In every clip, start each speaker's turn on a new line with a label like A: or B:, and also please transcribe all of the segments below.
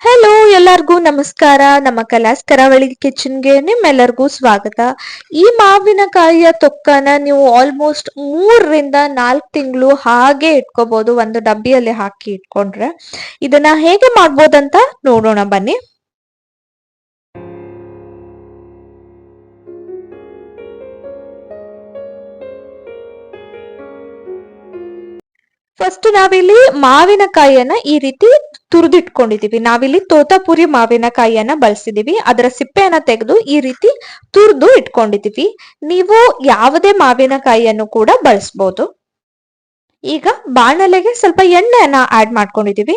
A: Hello ಎಲ್ಲರಿಗೂ ನಮಸ್ಕಾರ. ನಮ್ಮ ಕಲಾಸ್ ಕರಾವಳಿ ಕಿಚನ್ಗೆ ನಿಮ್ಮೆಲ್ಲರಿಗೂ ಸ್ವಾಗತ. ಈ ಮಾವಿನಕಾಯಿಯ ತೊಕ್ಕನ ನೀವು ಆಲ್ಮೋಸ್ಟ್ ಮೂರರಿಂದ ನಾಲ್ಕು ತಿಂಗಳು ಹಾಗೆ ಇಟ್ಕೋಬಹುದು ಒಂದು ಡಬ್ಬಿಯಲ್ಲಿ ಹಾಕಿ ಇಟ್ಕೊಂಡ್ರೆ. ಇದನ್ನ ಹೇಗೆ ಮಾಡ್ಬೋದಂತ ನೋಡೋಣ ಬನ್ನಿ. ಫಸ್ಟ್ ನಾವಿಲ್ಲಿ ಮಾವಿನಕಾಯಿಯನ್ನ ಈ ರೀತಿ ತುರಿದಿಟ್ಕೊಂಡಿದೀವಿ. ನಾವಿಲ್ಲಿ ತೋತಾಪುರಿ ಮಾವಿನಕಾಯಿಯನ್ನ ಬಳಸಿದೀವಿ. ಅದರ ಸಿಪ್ಪೆಯನ್ನ ತೆಗೆದು ಈ ರೀತಿ ತುರ್ದು ಇಟ್ಕೊಂಡಿದೀವಿ. ನೀವು ಯಾವುದೇ ಮಾವಿನಕಾಯಿಯನ್ನು ಕೂಡ ಬಳಸ್ಬೋದು. ಈಗ ಬಾಣಲೆಗೆ ಸ್ವಲ್ಪ ಎಣ್ಣೆಯನ್ನ ಆಡ್ ಮಾಡ್ಕೊಂಡಿದೀವಿ.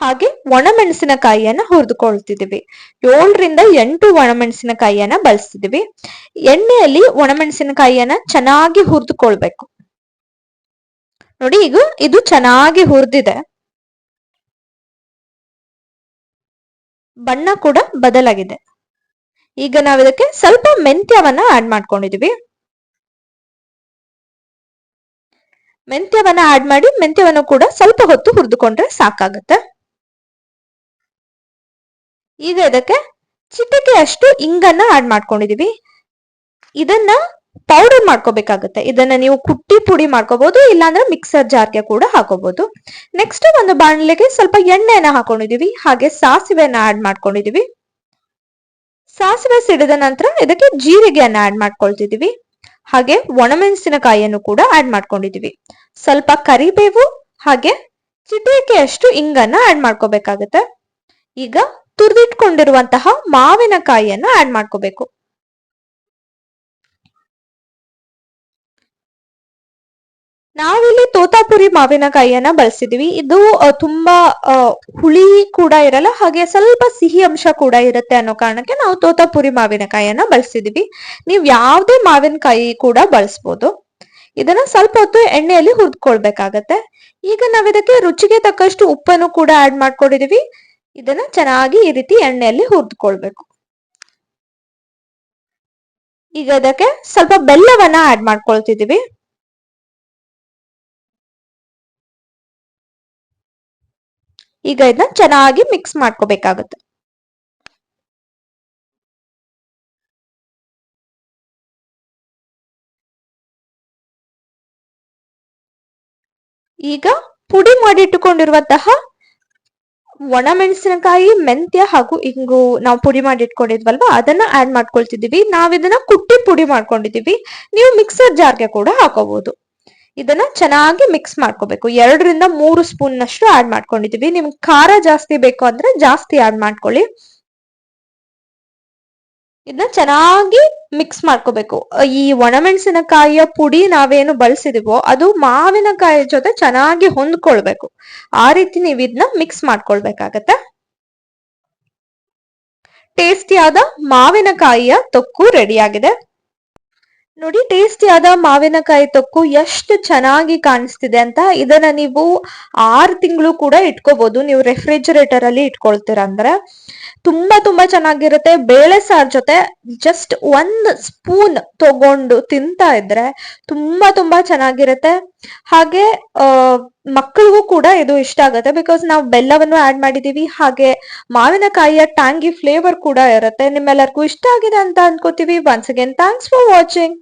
A: ಹಾಗೆ ಒಣಮೆಣಸಿನಕಾಯಿಯನ್ನ ಹುರಿದುಕೊಳ್ತಿದೀವಿ. ಏಳರಿಂದ ಎಂಟು ಒಣಮೆಣಸಿನಕಾಯಿಯನ್ನ ಬಳಸ್ತಿದೀವಿ ಎಣ್ಣೆಯಲ್ಲಿ ಒಣಮೆಣಸಿನಕಾಯಿಯನ್ನ ಚೆನ್ನಾಗಿ ಹುರಿದುಕೊಳ್ಬೇಕು. ನೋಡಿ, ಈಗ ಇದು ಚೆನ್ನಾಗಿ ಹುರಿದಿದೆ. ಬಣ್ಣ ಕೂಡ ಬದಲಾಗಿದೆ. ಈಗ ನಾವು ಇದಕ್ಕೆ ಸ್ವಲ್ಪ ಮೆಂತ್ಯವನ್ನ ಆಡ್ ಮಾಡ್ಕೊಂಡಿದೀವಿ. ಮೆಂತ್ಯವನ್ನ ಆಡ್ ಮಾಡಿ, ಮೆಂತ್ಯವನ್ನು ಕೂಡ ಸ್ವಲ್ಪ ಹೊತ್ತು ಹುರಿದುಕೊಂಡ್ರೆ ಸಾಕಾಗತ್ತೆ. ಈಗ ಇದಕ್ಕೆ ಚಿಟಿಕೆಯಷ್ಟು ಇಂಗನ್ನ ಆಡ್ ಮಾಡ್ಕೊಂಡಿದೀವಿ. ಇದನ್ನ ಪೌಡರ್ ಮಾಡ್ಕೋಬೇಕಾಗುತ್ತೆ. ಇದನ್ನ ನೀವು ಕುಟ್ಟಿ ಪುಡಿ ಮಾಡ್ಕೋಬಹುದು ಇಲ್ಲಾಂದ್ರೆ ಮಿಕ್ಸರ್ ಜಾರ್ಗೆ ಕೂಡ ಹಾಕೋಬಹುದು ನೆಕ್ಸ್ಟ್ ಒಂದು ಬಾಣಲೆಗೆ ಸ್ವಲ್ಪ ಎಣ್ಣೆನ ಹಾಕೊಂಡಿದೀವಿ. ಹಾಗೆ ಸಾಸಿವೆನ ಆಡ್ ಮಾಡ್ಕೊಂಡಿದೀವಿ. ಸಾಸಿವೆ ಸಿಡಿದ ನಂತರ ಇದಕ್ಕೆ ಜೀರಿಗೆಯನ್ನ ಆಡ್ ಮಾಡ್ಕೊಳ್ತಿದೀವಿ. ಹಾಗೆ ಒಣಮೆಣಸಿನಕಾಯಿಯನ್ನು ಕೂಡ ಆಡ್ ಮಾಡ್ಕೊಂಡಿದೀವಿ. ಸ್ವಲ್ಪ ಕರಿಬೇವು, ಹಾಗೆ ಚಿಟಿಕೆಯಷ್ಟು ಇಂಗನ್ನ ಆಡ್ ಮಾಡ್ಕೋಬೇಕಾಗತ್ತೆ. ಈಗ ತುರಿದಿಟ್ಕೊಂಡಿರುವಂತಹ ಮಾವಿನಕಾಯಿಯನ್ನ ಆಡ್ ಮಾಡ್ಕೋಬೇಕು. ನಾವಿಲ್ಲಿ ತೋತಾಪುರಿ ಮಾವಿನಕಾಯಿಯನ್ನ ಬಳಸಿದೀವಿ. ಇದು ತುಂಬಾ ಹುಳಿ ಕೂಡ ಇರಲ್ಲ, ಹಾಗೆ ಸ್ವಲ್ಪ ಸಿಹಿ ಅಂಶ ಕೂಡ ಇರುತ್ತೆ ಅನ್ನೋ ಕಾರಣಕ್ಕೆ ನಾವು ತೋತಾಪುರಿ ಮಾವಿನಕಾಯಿಯನ್ನ ಬಳಸಿದೀವಿ. ನೀವು ಯಾವುದೇ ಮಾವಿನಕಾಯಿ ಕೂಡ ಬಳಸ್ಬೋದು. ಇದನ್ನ ಸ್ವಲ್ಪ ಹೊತ್ತು ಎಣ್ಣೆಯಲ್ಲಿ ಹುರಿದ್ಕೊಳ್ಬೇಕಾಗತ್ತೆ. ಈಗ ನಾವ್ ಇದಕ್ಕೆ ರುಚಿಗೆ ತಕ್ಕಷ್ಟು ಉಪ್ಪನ್ನು ಕೂಡ ಆಡ್ ಮಾಡ್ಕೊಂಡಿದೀವಿ. ಇದನ್ನ ಚೆನ್ನಾಗಿ ಈ ರೀತಿ ಎಣ್ಣೆಯಲ್ಲಿ ಹುರಿದ್ಕೊಳ್ಬೇಕು. ಈಗ ಇದಕ್ಕೆ ಸ್ವಲ್ಪ ಬೆಲ್ಲವನ್ನ ಆಡ್ ಮಾಡ್ಕೊಳ್ತಿದೀವಿ. ಈಗ ಇದನ್ನ ಚೆನ್ನಾಗಿ ಮಿಕ್ಸ್ ಮಾಡ್ಕೋಬೇಕಾಗುತ್ತೆ. ಈಗ ಪುಡಿ ಮಾಡಿಟ್ಟುಕೊಂಡಿರುವಂತಹ ಒಣಮೆಣಸಿನಕಾಯಿ, ಮೆಂತ್ಯ ಹಾಗೂ ಇಂಗು ನಾವು ಪುಡಿ ಮಾಡಿ ಇಟ್ಕೊಂಡಿದ್ವಲ್ವಾ ಅದನ್ನ ಆಡ್ ಮಾಡ್ಕೊಳ್ತಿದ್ದೀವಿ. ನಾವಿದನ್ನ ಕುಟ್ಟಿ ಪುಡಿ ಮಾಡ್ಕೊಂಡಿದೀವಿ ನೀವು ಮಿಕ್ಸರ್ ಜಾರ್ಗೆ ಕೂಡ ಹಾಕೋಬಹುದು ಇದನ್ನ ಚೆನ್ನಾಗಿ ಮಿಕ್ಸ್ ಮಾಡ್ಕೋಬೇಕು. ಎರಡರಿಂದ ಮೂರು ಸ್ಪೂನ್ ನಷ್ಟು ಆಡ್ ಮಾಡ್ಕೊಂಡಿದೀವಿ. ನಿಮ್ಗೆ ಖಾರ ಜಾಸ್ತಿ ಬೇಕು ಅಂದ್ರೆ ಜಾಸ್ತಿ ಆಡ್ ಮಾಡ್ಕೊಳ್ಳಿ. ಇದನ್ನ ಚೆನ್ನಾಗಿ ಮಿಕ್ಸ್ ಮಾಡ್ಕೋಬೇಕು. ಈ ಒಣಮೆಣಸಿನಕಾಯಿಯ ಪುಡಿ ನಾವೇನು ಬಳಸಿದೀವೋ ಅದು ಮಾವಿನಕಾಯಿ ಜೊತೆ ಚೆನ್ನಾಗಿ ಹೊಂದ್ಕೊಳ್ಬೇಕು. ಆ ರೀತಿ ನೀವು ಇದನ್ನ ಮಿಕ್ಸ್ ಮಾಡ್ಕೊಳ್ಬೇಕಾಗತ್ತೆ. ಟೇಸ್ಟಿಯಾದ ಮಾವಿನಕಾಯಿಯ ತೊಕ್ಕು ರೆಡಿ ಆಗಿದೆ. ನೋಡಿ ಟೇಸ್ಟಿಯಾದ ಮಾವಿನಕಾಯಿ ತೊಕ್ಕು ಎಷ್ಟು ಚೆನ್ನಾಗಿ ಕಾಣಿಸ್ತಿದೆ ಅಂತ ಇದನ್ನ ನೀವು ಆರು ತಿಂಗಳು ಕೂಡ ಇಟ್ಕೋಬಹುದು ನೀವು ರೆಫ್ರಿಜರೇಟರ್ ಅಲ್ಲಿ ಇಟ್ಕೊಳ್ತೀರ ಅಂದ್ರೆ ತುಂಬಾ ತುಂಬಾ ಚೆನ್ನಾಗಿರುತ್ತೆ. ಬೇಳೆ ಸಾರ್ ಜೊತೆ ಜಸ್ಟ್ ಒಂದ್ ಸ್ಪೂನ್ ತಗೊಂಡು ತಿಂತಾ ಇದ್ರೆ ತುಂಬಾ ತುಂಬಾ ಚೆನ್ನಾಗಿರುತ್ತೆ. ಹಾಗೆ ಮಕ್ಕಳಿಗೂ ಕೂಡ ಇದು ಇಷ್ಟ ಆಗುತ್ತೆ. ಬಿಕಾಸ್ ನಾವು ಬೆಲ್ಲವನ್ನು ಆಡ್ ಮಾಡಿದೀವಿ, ಹಾಗೆ ಮಾವಿನಕಾಯಿಯ ಟ್ಯಾಂಗಿ ಫ್ಲೇವರ್ ಕೂಡ ಇರುತ್ತೆ. ನಿಮ್ಮೆಲ್ಲರಿಗೂ ಇಷ್ಟ ಆಗಿದೆ ಅಂತ ಅನ್ಕೋತೀವಿ. Once again thanks for watching